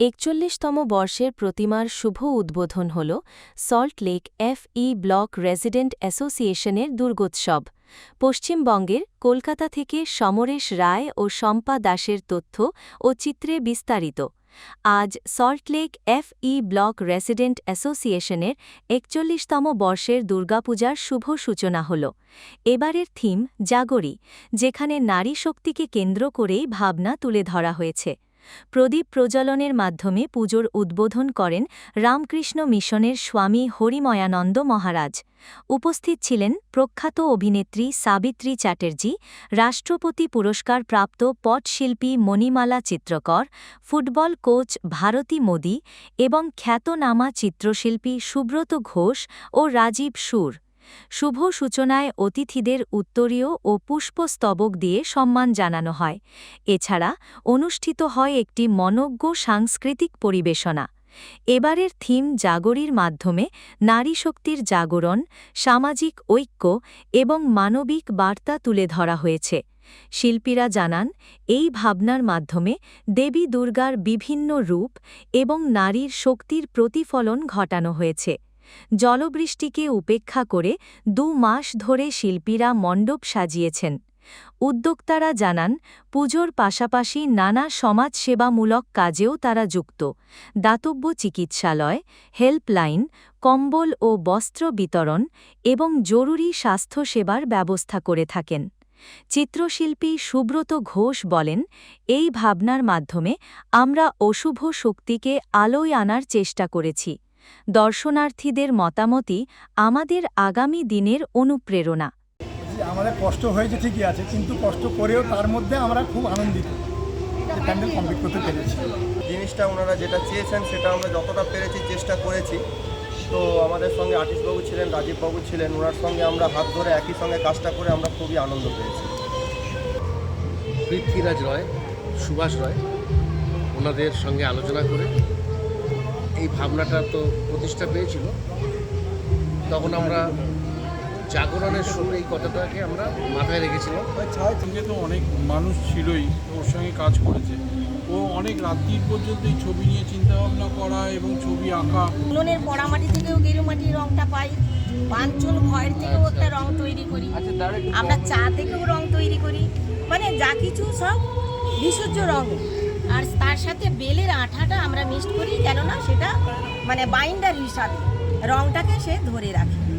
একচল্লিশতম বর্ষের প্রতিমার শুভ উদ্বোধন হল Salt Lake F E block resident অ্যাসোসিয়েশনের দুর্গোৎসব। পশ্চিমবঙ্গের কলকাতা থেকে সমরেশ রায় ও শম্পা দাসের তথ্য ও চিত্রে বিস্তারিত। আজ Salt Lake F E block resident অ্যাসোসিয়েশনের একচল্লিশতম বর্ষের দুর্গাপূজার শুভ সূচনা হল। এবারের থিম জাগরি, যেখানে নারী শক্তিকে কেন্দ্র করেই ভাবনা তুলে ধরা হয়েছে। প্রদীপ প্রজ্বলনের মাধ্যমে পুজোর উদ্বোধন করেন রামকৃষ্ণ মিশনের স্বামী হরিময়ানন্দ মহারাজ। উপস্থিত ছিলেন প্রখ্যাত অভিনেত্রী সাবিত্রী চ্যাটার্জি, রাষ্ট্রপতি পুরস্কার প্রাপ্ত পটশিল্পী মণিমালা চিত্রকর, ফুটবল কোচ ভারতী মোদি এবং খ্যাতনামা চিত্রশিল্পী সুব্রত ঘোষ ও রাজীব সুর। শুভ সূচনায় অতিথিদের উত্তরীয় ও পুষ্পস্তবক দিয়ে সম্মান জানানো হয়। এছাড়া অনুষ্ঠিত হয় একটি মনজ্ঞ সাংস্কৃতিক পরিবেশনা। এবারের থিম জাগরির মাধ্যমে নারী শক্তির জাগরণ, সামাজিক ঐক্য এবং মানবিক বার্তা তুলে ধরা হয়েছে। শিল্পীরা জানান, এই ভাবনার মাধ্যমে দেবী দুর্গার বিভিন্ন রূপ এবং নারীর শক্তির প্রতিফলন ঘটানো হয়েছে। জলবৃষ্টিকে উপেক্ষা করে দু মাস ধরে শিল্পীরা মণ্ডপ সাজিয়েছেন। উদ্যোক্তারা জানান, পুজোর পাশাপাশি নানা সমাজসেবামূলক কাজেও তারা যুক্ত। দাতব্য চিকিৎসালয়, হেল্পলাইন, কম্বল ও বস্ত্র বিতরণ এবং জরুরি স্বাস্থ্যসেবার ব্যবস্থা করে থাকেন। চিত্রশিল্পী সুব্রত ঘোষ বলেন, এই ভাবনার মাধ্যমে আমরা অশুভ শক্তিকে আলোয় আনার চেষ্টা করেছি। দর্শনার্থীদের মতামতই আমাদের আগামী দিনের অনুপ্রেরণা। আমাদের কষ্ট হয়েছে ঠিকই আছে কিন্তু কষ্ট করেও তার মধ্যে আমরা খুব আনন্দিত। প্যান্ডেল কমপ্লিট করতে পেরেছি। জিনিসটা ওনারা যেটা চেয়েছেন সেটা আমরা যতটা পেরেছি চেষ্টা করেছি। তো আমাদের সঙ্গে আর্টিস্টবাবু ছিলেন রাজীববাবু ছিলেন ওনার সঙ্গে আমরা হাত ধরে একই সঙ্গে কাজটা করে আমরা খুবই আনন্দ পেয়েছি। পৃথ্বীরাজ রয় সুভাষ রয় ওনাদের সঙ্গে আলোচনা করে এই ভাবনাটা তো প্রতিষ্ঠা পেয়েছিল। তখন আমরা জাগরণের সময় এই কথাটাকে আমরা মাথায় রেখেছিলাম। তো অনেক মানুষ ছিলই ওর সঙ্গে কাজ করেছে। ও অনেক রাত্রির পর্যন্ত এই ছবি নিয়ে চিন্তা ভাবনা করা এবং ছবি আঁকা। উনুনের পোড়ামাটি থেকেও গেরুমাটির রংটা পাই। পাঞ্চল খয়ের থেকেও একটা রং তৈরি করি। আমরা চা থেকেও রং তৈরি করি। মানে যা কিছু সব বিশুদ্ধ রং আর তার সাথে বেলের আঠাটা আমরা মিক্সড করি, কেননা সেটা মানে বাইন্ডার হিসাবে রংটাকে সে ধরে রাখে।